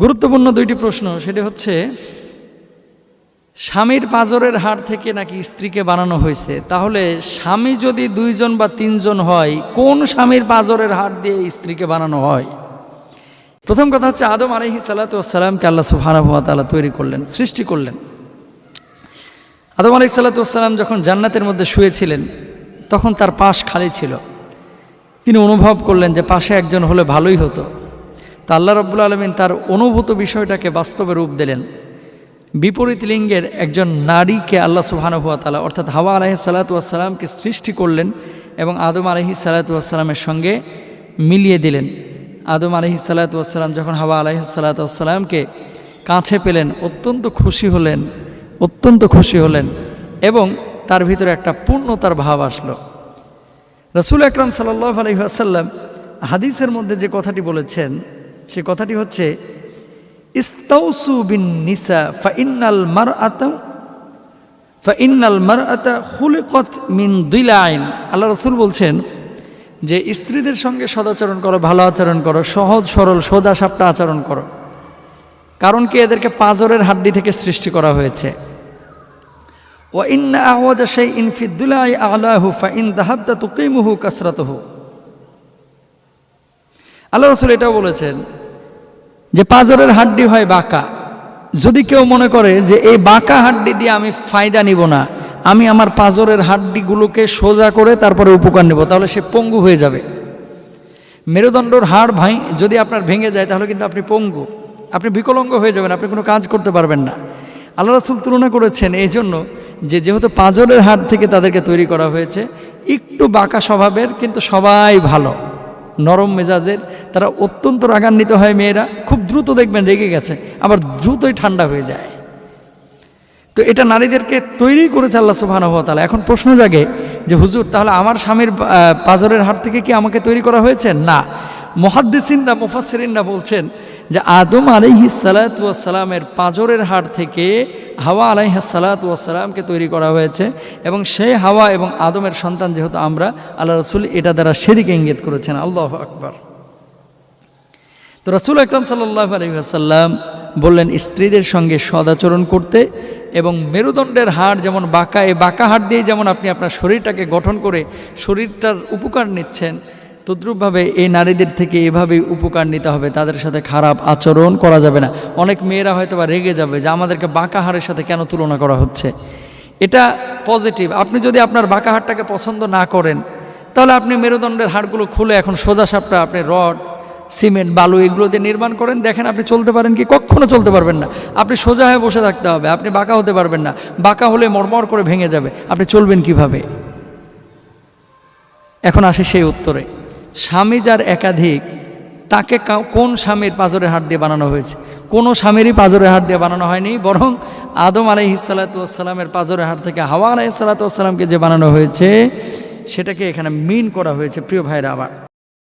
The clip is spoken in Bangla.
গুরুত্বপূর্ণ দুইটি প্রশ্ন, সেটি হচ্ছে, স্বামীর পাজরের হাড় থেকে নাকি স্ত্রীকে বানানো হয়েছে? তাহলে স্বামী যদি দুইজন বা তিনজন হয়, কোন স্বামীর পাজরের হাড় দিয়ে স্ত্রীকে বানানো হয়? প্রথম কথা হচ্ছে, আদম আলহি সাল্লাতামকে আল্লাহ সুহানাহুয়াতালা তৈরি করলেন, সৃষ্টি করলেন। আদম আলহি সাল্লাতাম যখন জান্নাতের মধ্যে শুয়েছিলেন, তখন তার পাশ খালি ছিল। তিনি অনুভব করলেন যে পাশে একজন হলে ভালোই হতো। তা আল্লাহ রব্বুল আলমিন তার অনুভূত বিষয়টাকে বাস্তবে রূপ দিলেন। বিপরীত লিঙ্গের একজন নারীকে আল্লাহ সুবাহানুয়া তালা অর্থাৎ হাওয়া আলহি সালাতামকে সৃষ্টি করলেন এবং আদম আলহি সালাতামের সঙ্গে মিলিয়ে দিলেন। আদম আলহি সালাতাম যখন হাওয়া আলহি সালাতামকে কাছে পেলেন, অত্যন্ত খুশি হলেন, অত্যন্ত খুশি হলেন এবং তার ভিতরে একটা পূর্ণতার ভাব আসলো। রসুল আকরাম সাল্লাহ আলহিহাসাল্লাম হাদিসের মধ্যে যে কথাটি বলেছেন সে কথাটি হচ্ছে, ইস্তাউসু বিন নিসা ফাইনাল মার আতা ফাইনাল মার আতা হুলিকত মিন দুইলাইন আল্লাহ রসুল বলছেন যে, স্ত্রীদের সঙ্গে সদাচরণ করো, ভালো আচরণ করো, সহজ, সরল, সোজা সাপটা আচরণ করো। কারণ কি এদেরকে পাজরের হাড্ডি থেকে সৃষ্টি করা হয়েছে। ও ইন্না আওয়াজ সেই ইনফিদুলাই আলাহু ফা ইন দাহাবদা তুকিমুহু কাসরাতহু। আল্লাহ রসুল এটাও বলেছেন যে পাজরের হাড্ডি হয় বাঁকা। যদি কেউ মনে করে যে এই বাঁকা হাড্ডি দিয়ে আমি ফায়দা নিব না, আমি আমার পাজরের হাড্ডিগুলোকে সোজা করে তারপরে উপকার নেব, তাহলে সে পঙ্গু হয়ে যাবে। মেরুদণ্ডর হাড় ভাই, যদি আপনার ভেঙে যায়, তাহলে কিন্তু আপনি পঙ্গু। আপনি বিকলঙ্গ হয়ে যাবেন, আপনি কোনো কাজ করতে পারবেন না। আল্লাহ রাসুল তুলনা করেছেন এই জন্য যে যেহেতু পাজরের হাড় থেকে তাদেরকে তৈরি করা হয়েছে, একটু বাঁকা স্বভাবের কিন্তু সবাই ভালো, নরম মেজাজের। তারা অত্যন্ত রাগান্বিত হয় মেয়েরা, খুব দ্রুত দেখবেন রেগে গেছে, আবার দ্রুতই ঠান্ডা হয়ে যায়। তো এটা নারীদেরকে তৈরি করেছে আল্লাহ সুবাহানুভতালা এখন প্রশ্ন জাগে যে, হুজুর, তাহলে আমার স্বামীর পাজরের হাট থেকে কি আমাকে তৈরি করা হয়েছে? না। মহাদ্দিসিনরা মুফাসরিনরা বলছেন যে, আদম আলাইহি সালাতামের পাজরের হাট থেকে হাওয়া আলাইহা সালাতামকে তৈরি করা হয়েছে এবং সেই হাওয়া এবং আদমের সন্তান যেহেতু আমরা, আল্লাহ রসুল এটা দ্বারা সেদিকে ইঙ্গিত করেছেন। আল্লাহ আকবর। তো রসুল আকরম সাল্লাহ আলহিহাসাল্লাম বললেন, স্ত্রীদের সঙ্গে সদাচরণ করতে এবং মেরুদণ্ডের হাড় যেমন বাঁকা, এই বাঁকা হাড় দিয়ে যেমন আপনি আপনার শরীরটাকে গঠন করে শরীরটার উপকার নিচ্ছেন, তদ্রূপভাবে এই নারীদের থেকে এভাবেই উপকার নিতে হবে। তাদের সাথে খারাপ আচরণ করা যাবে না। অনেক মেয়েরা হয়তো বা রেগে যাবে যে আমাদেরকে বাঁকা হাড়ের সাথে কেন তুলনা করা হচ্ছে? এটা পজিটিভ। আপনি যদি আপনার বাঁকা হাড়টাকে পছন্দ না করেন, তাহলে আপনি মেরুদণ্ডের হাড়গুলো খুলে এখন সোজা সাপটা, আপনি রড সিমেন্ট, বালু এগুলো দিয়ে নির্মাণ করেন। দেখেন আপনি চলতে পারেন কি? কখনো চলতে পারবেন না। আপনি সোজা হয়ে বসে থাকতে হবে। আপনি বাঁকা হতে পারবেন না। বাঁকা হলে মরমর করে ভেঙে যাবে। আপনি চলবেন কীভাবে? এখন আসে সেই উত্তরে। স্বামী যার একাধিক, তাকে কোন স্বামীর পাজরের হাত দিয়ে বানানো হয়েছে? কোনো স্বামীরই পাজরের হাত দিয়ে বানানো হয়নি, বরং আদম আলাইহিসাল্লাতামের পাজরের হাত থেকে হাওয়া আলাইহিসাল্লাতামকে যে বানানো হয়েছে, সেটাকে এখানে মিন করা হয়েছে। প্রিয় ভাইরা আবার